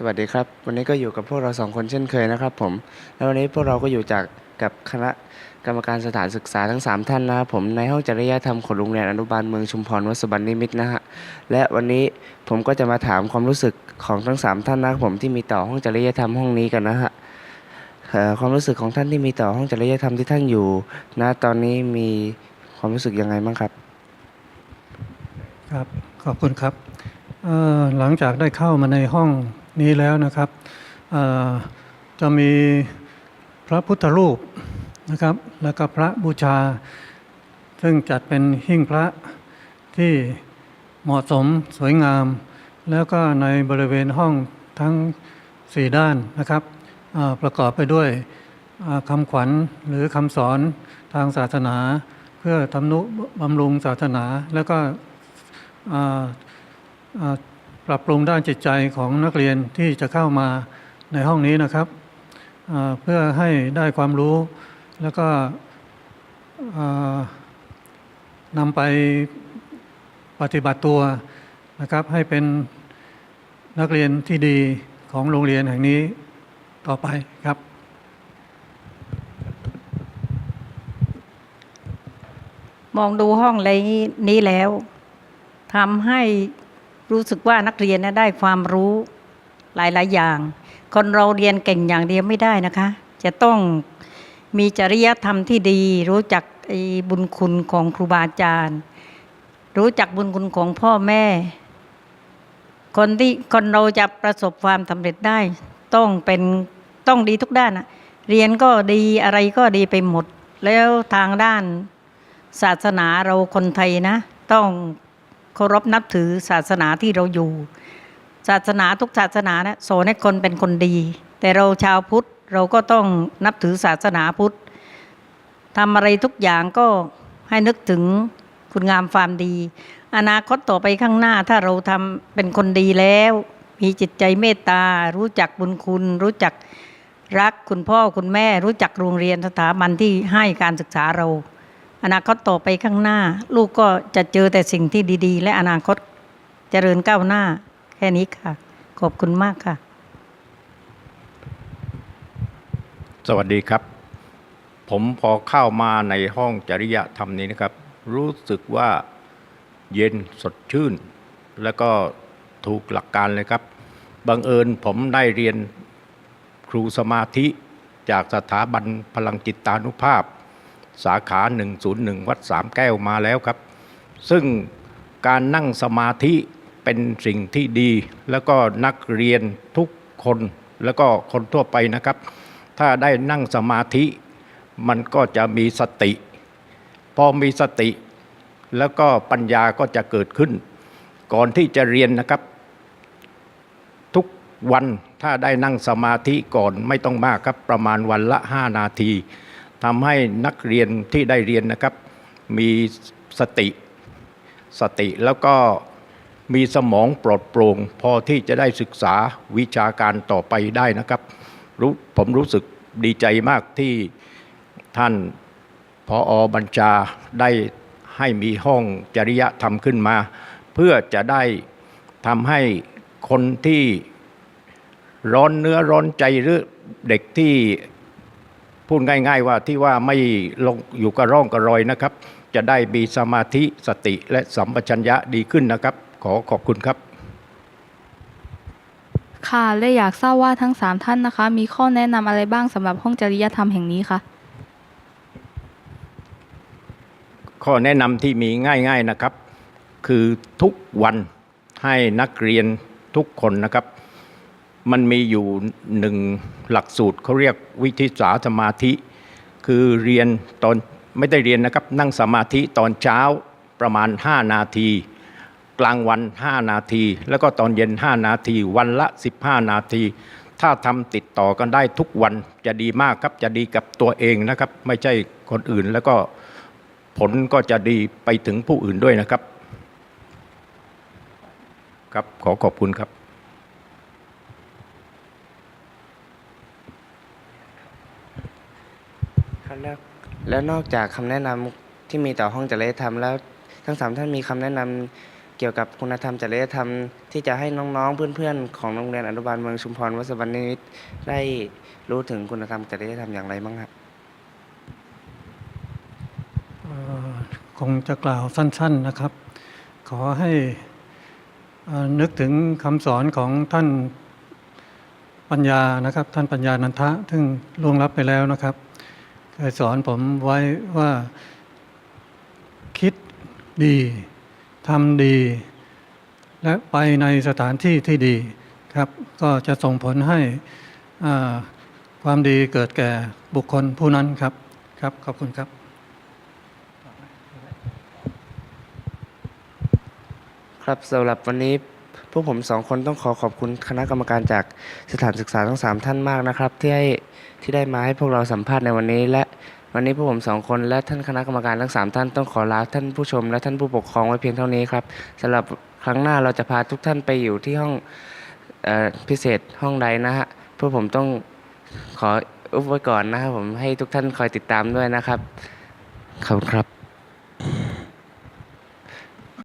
สวัสดีครับ วันนี้ก็อยู่กับพวกเราสองคนเช่นเคยนะครับผม แล้ววันนี้พวกเราก็อยู่จากกับคณะกรรมการสถานศึกษาทั้ง 3 ท่านนะครับผมในห้องจริยธรรมของโรงเรียนอนุบาลเมืองชุมพรวัดสวรรณนิมิตนะฮะและวันนี้ผมก็จะมาถามความรู้สึกของทั้ง 3 ท่านนะครับผมที่มีต่อห้องจริยธรรมห้องนี้กันนะฮะเอ่อความรู้สึกของท่านที่มีต่อห้องจริยธรรมที่ท่านอยู่นะตอนนี้มีความรู้สึกยังไงบ้างครับ ครับขอบคุณครับหลังจากได้เข้ามาในห้อง นี้แล้วนะครับจะมีพระพุทธรูปนะครับ แล้วก็พระบูชา ซึ่งจัดเป็นหิ้งพระที่เหมาะสมสวยงาม แล้วก็ในบริเวณห้องทั้งสี่ด้านนะครับประกอบไปด้วยคำขวัญหรือคำสอนทางศาสนา เพื่อทำนุบำรุงศาสนา แล้วก็ ปรับปรุงด้านจิตใจของนักเรียนที่จะเข้ามาในห้องนี้นะครับ เพื่อให้ได้ความรู้แล้วก็นำไปปฏิบัติตัวนะครับ ให้เป็นนักเรียนที่ดีของโรงเรียนแห่งนี้ต่อไปครับ มองดูห้องไรนี้แล้วทำให้ รู้สึกว่านักเรียนนะได้ความรู้หลายๆอย่าง คนเราเรียนเก่งอย่างเดียวไม่ได้นะคะ จะต้องมีจริยธรรมที่ดี รู้จักไอบุญคุณของครูบาอาจารย์ รู้จักบุญคุณของพ่อแม่ คนที่คนเราจะประสบความสำเร็จได้ ต้องเป็นต้องดีทุกด้านนะเรียนก็ดีอะไรก็ดีไปหมด แล้วทางด้านศาสนาเราคนไทยนะ ต้อง เคารพนับถือศาสนาที่เราอยู่ ศาสนาทุกศาสนานะสอนให้คนเป็นคนดี แต่เราชาวพุทธเราก็ต้องนับถือศาสนาพุทธทำอะไรทุกอย่างก็ให้นึกถึงคุณงามความดี อนาคตต่อไปข้างหน้าถ้าเราทำเป็นคนดีแล้ว มีจิตใจเมตตา รู้จักบุญคุณ รู้จักรักคุณพ่อคุณแม่ รู้จักโรงเรียนสถาบันที่ให้การศึกษาเรา อนาคตต่อไปข้างหน้า ลูกก็จะเจอแต่สิ่งที่ดี ๆ และอนาคตเจริญก้าวหน้า แค่นี้ค่ะ ขอบคุณมากค่ะ สวัสดีครับ ผมพอเข้ามาในห้องจริยธรรมนี้นะครับ รู้สึกว่าเย็นสดชื่น แล้วก็ถูกหลักการเลยครับบังเอิญผมได้เรียนครูสมาธิจากสถาบันพลังจิตานุภาพ สาขา 101 วัดสามแก้วมาแล้วครับ ซึ่งการนั่งสมาธิเป็นสิ่งที่ดี แล้วก็นักเรียนทุกคนแล้วก็คนทั่วไปนะครับ ถ้าได้นั่งสมาธิ มันก็จะมีสติ พอมีสติ แล้วก็ปัญญาก็จะเกิดขึ้น ก่อนที่จะเรียนนะครับ ทุกวันถ้าได้นั่งสมาธิก่อนไม่ต้องมากครับประมาณวันละ 5 นาที ทำให้นักเรียนที่ได้เรียนนะครับ มีสติสติแล้วก็มีสมองปลอดโปร่งพอที่จะได้ศึกษาวิชาการต่อไปได้นะครับรู้ผมรู้สึกดีใจมากที่ท่านพออบัญชาได้ให้มีห้องจริยธรรมขึ้นมา เพื่อจะได้ทำให้คนที่ร้อนเนื้อร้อนใจหรือเด็กที่ พูดง่ายๆว่าที่ว่าไม่ลงอยู่กับร่องกับรอยนะครับ จะได้มีสมาธิสติและสัมปชัญญะดีขึ้นนะครับ ขอขอบคุณครับ ค่ะและอยากทราบว่าทั้งสามท่านนะคะ มีข้อแนะนำอะไรบ้างสำหรับห้องจริยธรรมแห่งนี้คะข้อแนะนำที่มีง่าย ๆนะครับ คือทุกวันให้นักเรียนทุกคนนะครับ มันมีอยู่หนึ่งหลักสูตรเขาเรียกวิธิสาสมาธิ คือเรียนตอนไม่ได้เรียนนะครับ นั่งสมาธิตอนเช้าประมาณ 5 นาที กลางวัน 5 นาที แล้วก็ตอนเย็น 5 นาที วันละ 15 นาที ถ้าทำติดต่อกันได้ทุกวันจะดีมากครับจะดีกับตัวเองนะครับ ไม่ใช่คนอื่นแล้วก็ผลก็จะดีไปถึงผู้อื่นด้วยนะครับ ครับขอขอบคุณครับ ครับแล้วแล้วนอกจากคำแนะนำที่มีต่อห้องจริยธรรมแล้ว ทั้งสามท่านมีคำแนะนำเกี่ยวกับคุณธรรมจริยธรรม ที่จะให้น้องๆเพื่อนๆของโรงเรียนอนุบาลเมืองชุมพรวัดสวรรค์นิมิตรได้รู้ถึงคุณธรรมจริยธรรมอย่างไรบ้างครับเอ่อคงจะกล่าวสั้นๆนะครับ ขอให้เอ่อนึกถึงคำสอนของท่านปัญญานะครับ ท่านปัญญานันทะ ซึ่งล่วงลับไปแล้วนะครับ เคยสอนผมไว้ว่าคิดดีทำดี และไปในสถานที่ที่ดีครับ ก็จะส่งผลให้ความดีเกิดแก่บุคคลผู้นั้นครับครับ ขอบคุณครับ ครับสำหรับวันนี้ พวกผมสองคนต้องขอขอบคุณคณะกรรมการจากสถานศึกษาทั้งสามท่านมากนะครับ ที่ให้ที่ได้มาให้พวกเราสัมภาษณ์ในวันนี้ และวันนี้พวกผมสองคนและท่านคณะกรรมการทั้งสามท่านต้องขอลาท่านผู้ชม และท่านผู้ปกครองไว้เพียงเท่านี้ครับสำหรับครั้งหน้าเราจะพาทุกท่านไปอยู่ที่ห้องออพิเศษห้องใดนะฮะพวกผมต้องขออุบไว้ก่อนนะครับผมให้ทุกท่านคอยติดตามด้วยนะครับขอบคุณครับ